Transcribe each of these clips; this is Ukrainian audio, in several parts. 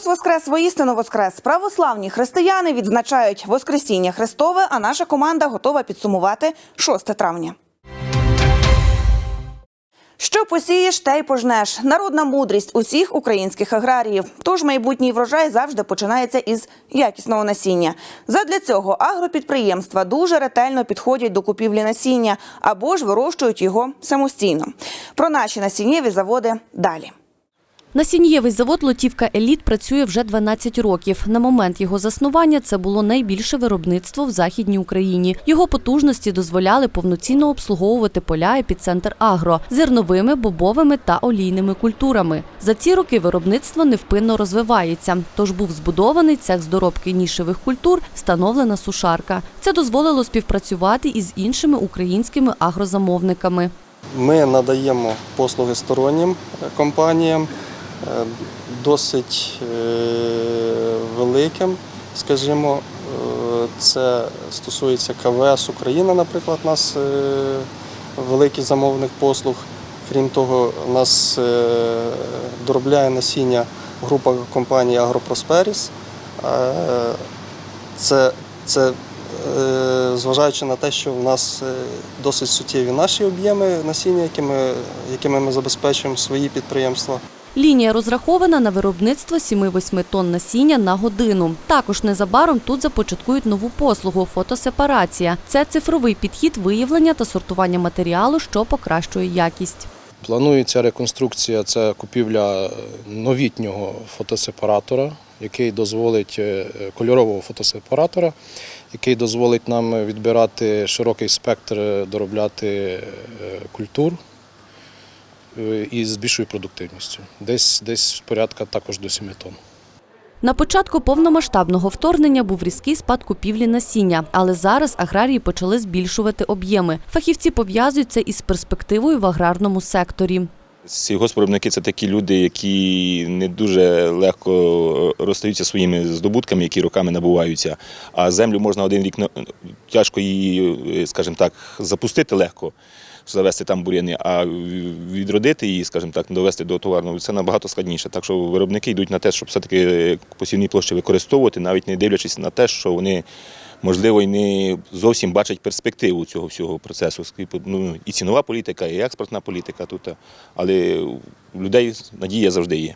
Христос Воскрес, воістину Воскрес. Православні християни відзначають Воскресіння Христове, а наша команда готова підсумувати 6 травня. Що посієш, те й пожнеш. Народна мудрість усіх українських аграріїв. Тож майбутній врожай завжди починається із якісного насіння. Задля цього агропідприємства дуже ретельно підходять до купівлі насіння або ж вирощують його самостійно. Про наші насіннєві заводи далі. Насіннєвий завод Лотівка Еліт працює вже 12 років. На момент його заснування це було найбільше виробництво в Західній Україні. Його потужності дозволяли повноцінно обслуговувати поля епіцентр агро зерновими, бобовими та олійними культурами. За ці роки виробництво невпинно розвивається. Тож був збудований цех з доробки нішевих культур, встановлена сушарка. Це дозволило співпрацювати із іншими українськими агрозамовниками. Ми надаємо послуги стороннім компаніям, досить е, великим, скажімо, Е, це стосується КВС Україна, наприклад, у нас е, великий замовник послуг. Крім того, у нас е, доробляє насіння група компанії Агропросперіс. Е, Це, це е, зважаючи на те, що в нас е, досить суттєві наші об'єми насіння, якими, якими ми забезпечуємо свої підприємства. Лінія розрахована на виробництво 7-8 тонн насіння на годину. Також незабаром тут започаткують нову послугу фотосепарація. Це цифровий підхід виявлення та сортування матеріалу, що покращує якість. Планується реконструкція, це купівля е, новітнього фотосепаратора, який дозволить е, кольорового фотосепаратора, який дозволить нам відбирати широкий спектр, е, доробляти культур і з більшою продуктивністю. Десь, десь порядка також до 7 тонн. На початку повномасштабного вторгнення був різкий спад купівлі насіння, але зараз аграрії почали збільшувати об'єми. Фахівці пов'язують це із перспективою в аграрному секторі. Сільгоспвиробники – це такі люди, які не дуже легко розстаються своїми здобутками, які роками набуваються. А землю можна один рік тяжко її, скажімо так, запустити легко, завести там бур'яни, а відродити її, скажімо так, довести до товарного це набагато складніше. Так що виробники йдуть на те, щоб все-таки посівні площі використовувати, навіть не дивлячись на те, що вони. Можливо, і не зовсім бачать перспективу цього всього процесу. Ну, і цінова політика, і експортна політика тут. Але у людей надія завжди є.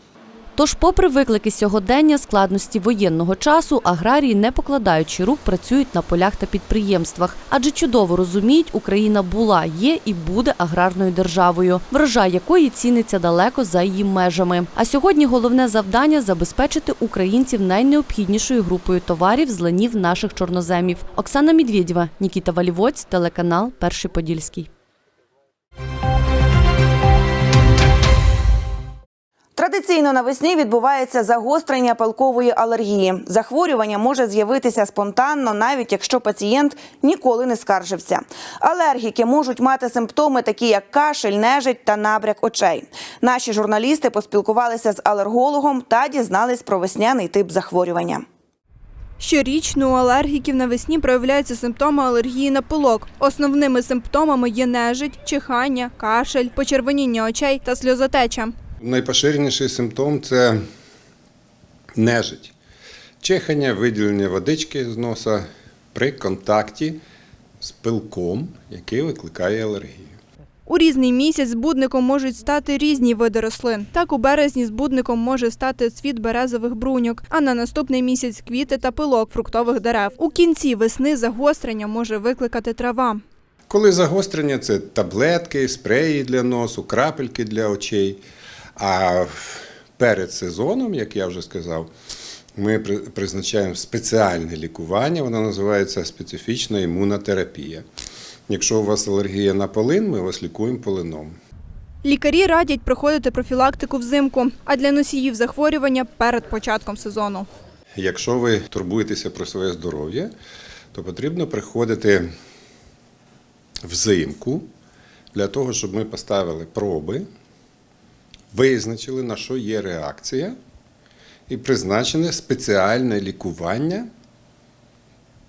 Тож, попри виклики сьогодення, складності воєнного часу, аграрії, не покладаючи рук, працюють на полях та підприємствах, адже чудово розуміють, Україна була, є і буде аграрною державою, врожай якої ціниться далеко за її межами. А сьогодні головне завдання забезпечити українців найнеобхіднішою групою товарів з ланів наших чорноземів. Оксана Медведєва, Нікіта Валівоць, телеканал Перший Подільський. Традиційно навесні відбувається загострення палкової алергії. Захворювання може з'явитися спонтанно, навіть якщо пацієнт ніколи не скаржився. Алергіки можуть мати симптоми, такі як кашель, нежить та набряк очей. Наші журналісти поспілкувалися з алергологом та дізнались про весняний тип захворювання. Щорічно у алергіків навесні проявляються симптоми алергії на пилок. Основними симптомами є нежить, чихання, кашель, почервоніння очей та сльозотеча. Найпоширеніший симптом це нежить. Чихання, виділення водички з носа при контакті з пилком, який викликає алергію. У різний місяць збудником можуть стати різні види рослин. Так у березні збудником може стати цвіт березових бруньок, а на наступний місяць квіти та пилок фруктових дерев. У кінці весни загострення може викликати трава. Коли загострення це таблетки, спреї для носу, крапельки для очей. А перед сезоном, як я вже сказав, ми призначаємо спеціальне лікування, воно називається специфічна імунотерапія. Якщо у вас алергія на полин, ми вас лікуємо полином. Лікарі радять проходити профілактику взимку, а для носіїв захворювання перед початком сезону. Якщо ви турбуєтеся про своє здоров'я, то потрібно приходити взимку для того, щоб ми поставили проби, визначили, на що є реакція, і призначене спеціальне лікування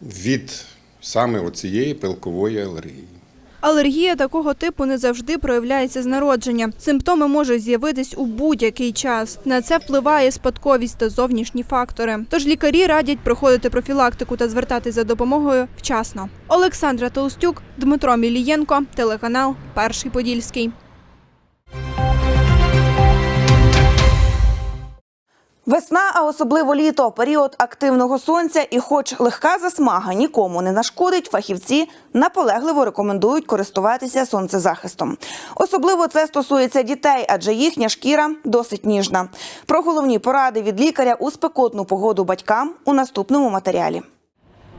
від саме оцієї пилкової алергії. Алергія такого типу не завжди проявляється з народження. Симптоми можуть з'явитись у будь-який час. На це впливає спадковість та зовнішні фактори. Тож лікарі радять проходити профілактику та звертатись за допомогою вчасно. Олександра Толстюк, Дмитро Мілієнко, телеканал Перший Подільський. Весна, а особливо літо період активного сонця, і, хоч легка засмага нікому не нашкодить, фахівці наполегливо рекомендують користуватися сонцезахистом. Особливо це стосується дітей, адже їхня шкіра досить ніжна. Про головні поради від лікаря у спекотну погоду батькам у наступному матеріалі.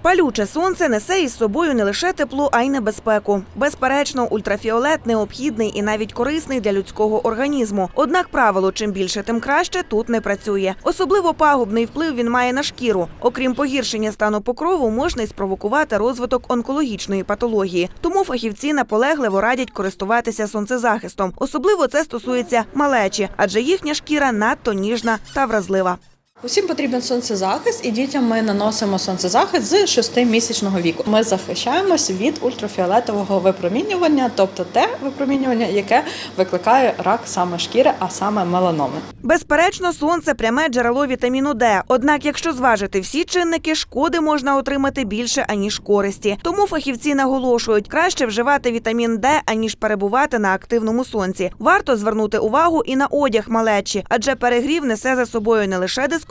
Палюче сонце несе із собою не лише тепло, а й небезпеку. Безперечно, ультрафіолет необхідний і навіть корисний для людського організму. Однак правило чим більше, тим краще тут не працює. Особливо пагубний вплив він має на шкіру. Окрім погіршення стану покрову, можна й спровокувати розвиток онкологічної патології. Тому фахівці наполегливо радять користуватися сонцезахистом. Особливо це стосується малечі, адже їхня шкіра надто ніжна та вразлива. Усім потрібен сонцезахист, і дітям ми наносимо сонцезахист з 6-місячного віку. Ми захищаємось від ультрафіолетового випромінювання, тобто те випромінювання, яке викликає рак саме шкіри, а саме меланоми. Безперечно, сонце пряме джерело вітаміну Д. Однак, якщо зважити всі чинники, шкоди можна отримати більше аніж користі. Тому фахівці наголошують, краще вживати вітамін Д, аніж перебувати на активному сонці. Варто звернути увагу і на одяг малечі, адже перегрів несе за собою не лише дискомфорт,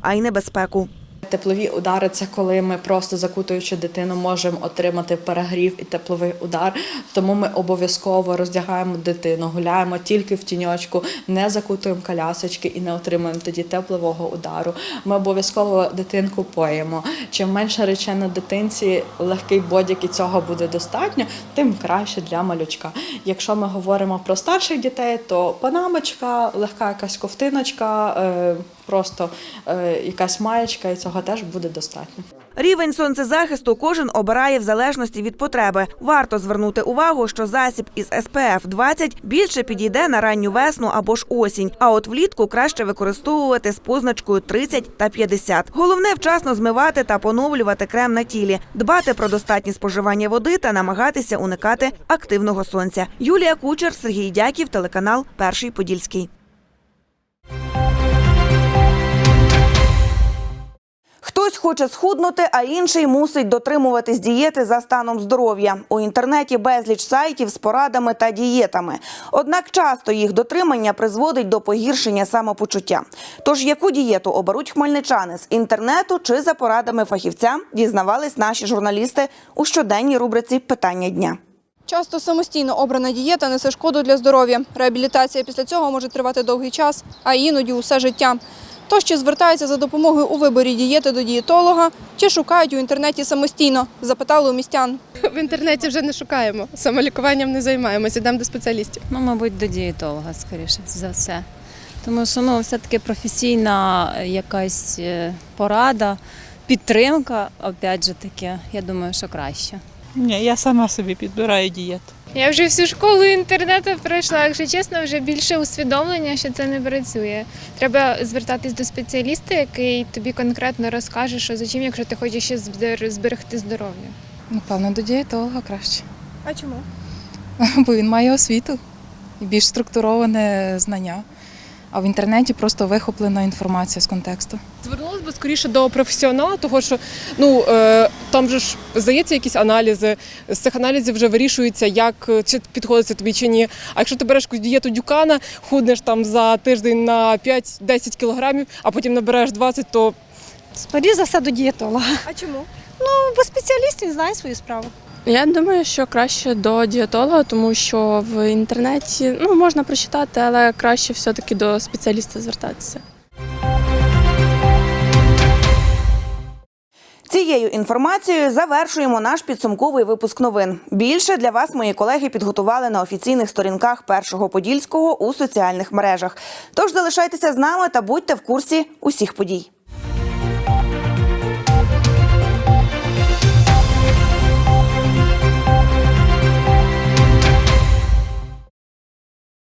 а й небезпеку. Теплові удари це коли ми просто закутуючи дитину, можемо отримати перегрів і тепловий удар. Тому ми обов'язково роздягаємо дитину, гуляємо тільки в тіньочку, не закутуємо колясочки і не отримуємо тоді теплового удару. Ми обов'язково дитинку поїмо. Чим менше речей на дитинці, легкий бодік і цього буде достатньо, тим краще для малючка. Якщо ми говоримо про старших дітей, то панамочка, легка якась ковтиночка, е, просто е, якась маєчка, і цього теж буде достатньо. Рівень сонцезахисту кожен обирає в залежності від потреби. Варто звернути увагу, що засіб із SPF 20 більше підійде на ранню весну або ж осінь. А от влітку краще використовувати з позначкою 30 та 50. Головне вчасно змивати та поновлювати крем на тілі, дбати про достатнє споживання води та намагатися уникати активного сонця. Юлія Кучер, Сергій Дяків, телеканал Перший Подільський. Хтось хоче схуднути, а інший мусить дотримуватись дієти за станом здоров'я. У інтернеті безліч сайтів з порадами та дієтами. Однак часто їх дотримання призводить до погіршення самопочуття. Тож яку дієту оберуть хмельничани з інтернету чи за порадами фахівця, дізнавались наші журналісти у щоденній рубриці Питання дня. Часто самостійно обрана дієта несе шкоду для здоров'я. Реабілітація після цього може тривати довгий час, а іноді усе життя. Тож чи звертаються за допомогою у виборі дієти до дієтолога, чи шукають у інтернеті самостійно, запитали у містян. В інтернеті вже не шукаємо, самолікуванням не займаємося, йдемо до спеціалістів. Ну, мабуть, до дієтолога, скоріше за все. Тому що ну, все-таки професійна якась е, порада, підтримка, опять же таки, я думаю, що краще. Ні, я сама собі підбираю дієту. Я вже всю школу інтернету пройшла, якщо чесно, вже більше усвідомлення, що це не працює. Треба звертатись до спеціаліста, який тобі конкретно розкаже, що за чим, якщо ти хочеш ще зберегти здоров'я. Напевно, до дієтолога краще, А чому? бо він має освіту і більш структуроване знання. А в інтернеті просто вихоплена інформація з контексту. Звернулася би скоріше до професіонала, того що ну е, там же ж здається якісь аналізи. З цих аналізів вже вирішується, як е, чи підходить це тобі чи ні. А якщо ти береш якусь дієту дюкана, худнеш там за тиждень на 5-10 кілограмів, а потім набереш 20, то Скоріше за все до дієтолога. А чому? Ну Бо спеціаліст він знає свою справу. Я думаю, що краще до дієтолога, тому що в інтернеті ну можна прочитати, але краще все-таки до спеціаліста звертатися. Цією інформацією завершуємо наш підсумковий випуск новин. Більше для вас мої колеги підготували на офіційних сторінках першого подільського у соціальних мережах. Тож залишайтеся з нами та будьте в курсі усіх подій.